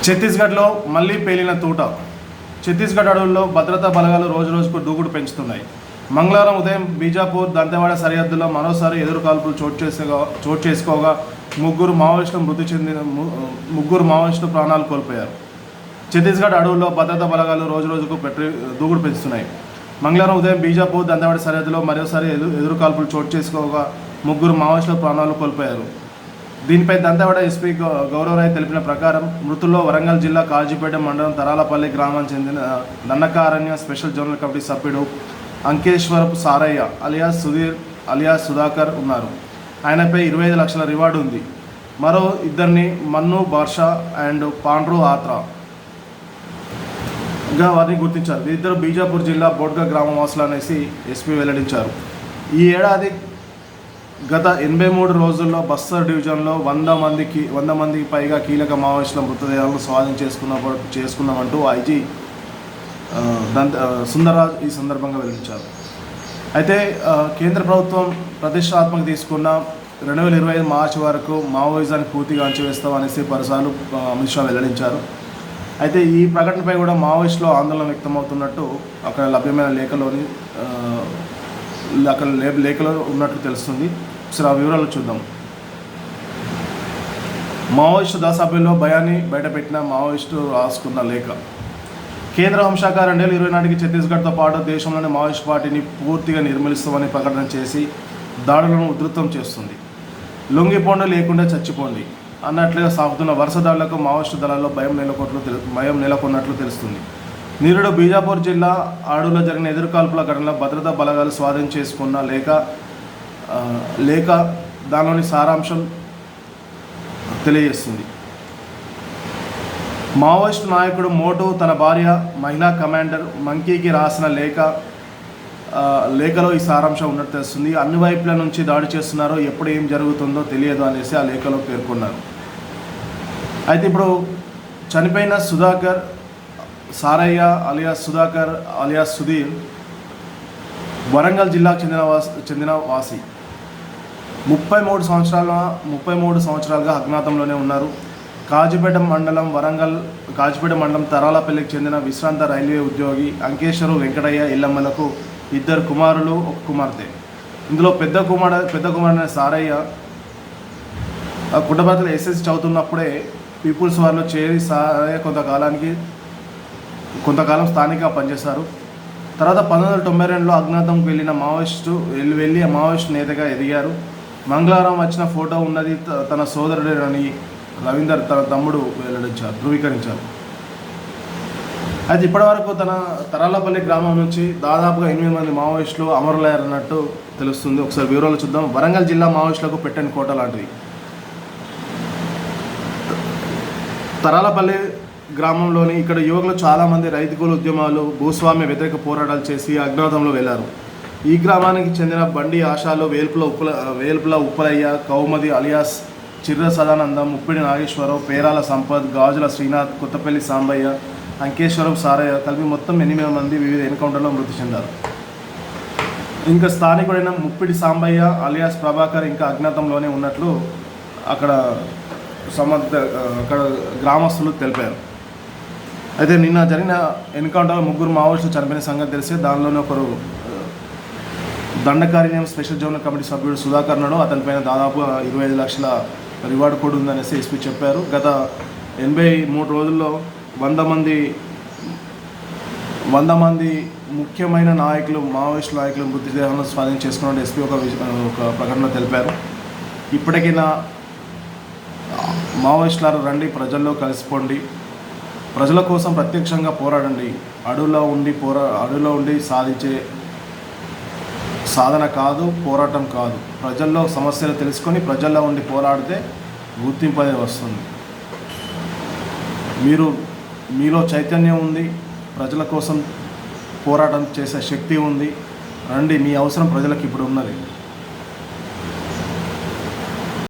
ఛత్తీస్గఢ్లో మళ్ళీ పేలిన తూట. ఛత్తీస్గఢ్ అడవుల్లో భద్రతా బలగాలు రోజు రోజుకు దూకుడు పెంచుతున్నాయి. మంగళవారం ఉదయం బీజాపూర్ దంతెవాడ సరిహద్దులో మరోసారి ఎదురు కాల్పులు చోటు చేసుకో చోటు చేసుకోగా ముగ్గురు మావోయిస్టులు మృతి చెందిన ము- ముగ్గురు మావోయిస్టులు ప్రాణాలు కోల్పోయారు. ఛత్తీస్గఢ్ అడవుల్లో భద్రతా బలగాలు రోజు రోజుకు పెట్టి దూకుడు పెంచుతున్నాయి. మంగళవారం ఉదయం బీజాపూర్ దంతెవాడ సరిహద్దులో మరోసారి ఎదురు ఎదురు కాల్పులు చోటు చేసుకోగా ముగ్గురు మావోయిస్టులు ప్రాణాలు కోల్పోయారు. దీనిపై దంతవాడ ఎస్పీ గౌరవరాయ్ తెలిపిన ప్రకారం మృతుల్లో వరంగల్ జిల్లా కాజీపేట మండలం తరాలపల్లి గ్రామానికి చెందిన దండకారణ్య స్పెషల్ జోనల్ కమిటీ సభ్యుడు అంకేశ్వరపు సారయ్య అలియాస్ సుధీర్ అలియాస్ సుధాకర్ ఉన్నారు. ఆయనపై ఇరవై ఐదు లక్షల రివార్డు ఉంది. మరో ఇద్దరిని మన్ను బార్షా అండ్ పాండ్రు ఆత్రా గా వారిని గుర్తించారు. వీరిద్దరు బీజాపూర్ జిల్లా బోడ్గా గ్రామవాసులు అనేసి ఎస్పీ వెల్లడించారు. ఈ ఏడాది గత ఎనభై మూడు రోజుల్లో బస్తర్ డివిజన్లో వంద మందికి వంద మందికి పైగా కీలక మావోయిస్టుల మృతదేహాలను స్వాధీనం చేసుకున్న చేసుకున్నామంటూ ఐజీ దంత ఆ, సుందర్రాజ్ ఈ సందర్భంగా వెల్లడించారు. అయితే కేంద్ర ప్రభుత్వం ప్రతిష్టాత్మక తీసుకున్న రెండు వేల ఇరవై ఐదు మార్చి వరకు మావోయిజాన్ని పూర్తిగా అంచివేస్తాం అనేసి పలుసార్లు అమిత్ షా వెల్లడించారు. అయితే ఈ ప్రకటనపై కూడా మావోయిస్టులో ఆందోళన వ్యక్తమవుతున్నట్టు అక్కడ లభ్యమైన లేఖలోని అక్కడ లేఖలో ఉన్నట్లు తెలుస్తుంది. ఒకసారి ఆ వివరాలు చూద్దాం. మావోయిస్టు దాసాభ్యంలో భయాన్ని బయటపెట్టిన మావోయిస్టు రాసుకున్న లేఖ. కేంద్ర హోంశాఖ రెండు వేల ఇరవై నాటికి ఛత్తీస్గఢ్తో పాటు దేశంలోని మావోయిస్ట్ పార్టీని పూర్తిగా నిర్మూలిస్తామని ప్రకటన చేసి దాడులను ఉధృతం చేస్తుంది. లొంగిపోండి లేకుండా చచ్చిపోండి అన్నట్లుగా సాగుతున్న వరుస దాడులకు మావోయిస్టు దళాల్లో భయం నెలకొట్లు తెలు భయం నెలకొన్నట్లు తెలుస్తుంది. నిరుడు బీజాపూర్ జిల్లా ఆడులో జరిగిన ఎదురుకాల్పుల ఘటనలో భద్రతా బలగాలు స్వాధీనం చేసుకున్న లేక లేఖ లేక దానిలోని సారాంశం తెలియజేస్తుంది. మావోయిస్టు నాయకుడు మోటో తన భార్య మహిళా కమాండర్ మంకీకి రాసిన లేఖ లేఖలో ఈ సారాంశం ఉన్నట్టు తెలుస్తుంది. అన్ని వైపుల నుంచి దాడి చేస్తున్నారో ఎప్పుడు ఏం జరుగుతుందో తెలియదు అనేసి ఆ లేఖలో పేర్కొన్నారు. అయితే ఇప్పుడు చనిపోయిన సుధాకర్ సారయ్య అలియాస్ సుధాకర్ అలియాస్ సుధీర్ వరంగల్ జిల్లాకు చెందిన వాసి చెందిన వాసి. ముప్పై మూడు సంవత్సరాల ముప్పై మూడు సంవత్సరాలుగా అజ్ఞాతంలోనే ఉన్నారు. కాజుపేట మండలం వరంగల్ కాజుపేట మండలం తరాలపల్లికి చెందిన విశ్రాంత రైల్వే ఉద్యోగి అంకేశ్వరు వెంకటయ్య ఇల్లమ్మలకు ఇద్దరు కుమారులు ఒక కుమార్తె. ఇందులో పెద్ద కుమార్ పెద్ద కుమారుడైన సారయ్య కుటుంబతులు ఎస్ఎస్ చదువుతున్నప్పుడే పీపుల్స్ వారిలో చేరి సారయ్య కొంతకాలానికి కొంతకాలం స్థానికంగా పనిచేశారు. తర్వాత పంతొమ్మిది వందల తొంభై రెండులో అజ్ఞాతంకు వెళ్ళిన మావోయిస్టు వెళ్ళి వెళ్ళి మావోయిస్టు నేతగా ఎదిగారు. మంగళవారం వచ్చిన ఫోటో ఉన్నది త- తన సోదరుడేనని రవీందర్ తన తమ్ముడు వెల్లడించారు ధృవీకరించారు. అయితే ఇప్పటివరకు తన తరాలపల్లి గ్రామం నుంచి దాదాపుగా ఎనిమిది మంది మావోయిస్టులు అమరులయ్యారన్నట్టు తెలుస్తుంది. ఒకసారి వివరాలు చూద్దాం. వరంగల్ జిల్లా మావోయిస్టులకు పెట్టని కోట లాంటిది. తరాలపల్లి గ్రామంలోని ఇక్కడ యువకులు చాలామంది రైతు ఉద్యమాలు భూస్వామ్య వ్యతిరేక పోరాటాలు చేసి అజ్ఞాతంలో వెళ్ళారు. ఈ గ్రామానికి చెందిన బండి ఆశాలు వేల్పుల ఉప్పుల వేల్పుల ఉప్పలయ్య కౌమది అలియాస్ చిర్ర సదానందం ముప్పిడి నాగేశ్వరరావు పేరాల సంపత్ గాజుల శ్రీనాథ్ కొత్తపల్లి సాంబయ్య అంకేశ్వరం సారయ్య కలిపి మొత్తం ఎనిమిది మంది వివిధ ఎన్కౌంటర్లో మృతి చెందారు. ఇంకా స్థానికుడైన ముప్పిడి సాంబయ్య అలియాస్ ప్రభాకర్ ఇంకా అజ్ఞాతంలోనే ఉన్నట్లు అక్కడ సమర్థ అక్కడ గ్రామస్తులు తెలిపారు. అయితే నిన్న జరిగిన ఎన్కౌంటర్లో ముగ్గురు మావోయిస్టులు చనిపోయిన సంగతి తెలిసి దానిలోనే ఒకరు ఆ, స్పెషల్ జోన్ కమిటీ సభ్యుడు సుధాకర్ నాడు అతనిపైన దాదాపు ఇరవై ఐదు లక్షల రివార్డు కూడా ఉందనేసి ఎస్పీ చెప్పారు. గత ఎనభై మూడు రోజుల్లో వంద మంది వంద మంది ముఖ్యమైన నాయకులు మావోయిస్టు నాయకులు మృతదేహాలను స్వాధీనం చేసుకున్నట్టు ఎస్పీ ఒక ఒక ప్రకటనలో తెలిపారు. ఇప్పటికైనా మావోయిస్టులారు రండి ప్రజల్లో కలిసిపోండి. ప్రజల కోసం ప్రత్యక్షంగా పోరాడండి. అడవులో ఉండి పోరా అడవులో ఉండి సాధించే సాధన కాదు పోరాటం కాదు. ప్రజల్లో సమస్యలు తెలుసుకొని ప్రజల్లో ఉండి పోరాడితే గుర్తింపు అనేది వస్తుంది. మీరు మీలో చైతన్యం ఉంది ప్రజల కోసం పోరాటం చేసే శక్తి ఉంది. రండి మీ అవసరం ప్రజలకు ఇప్పుడు ఉన్నది.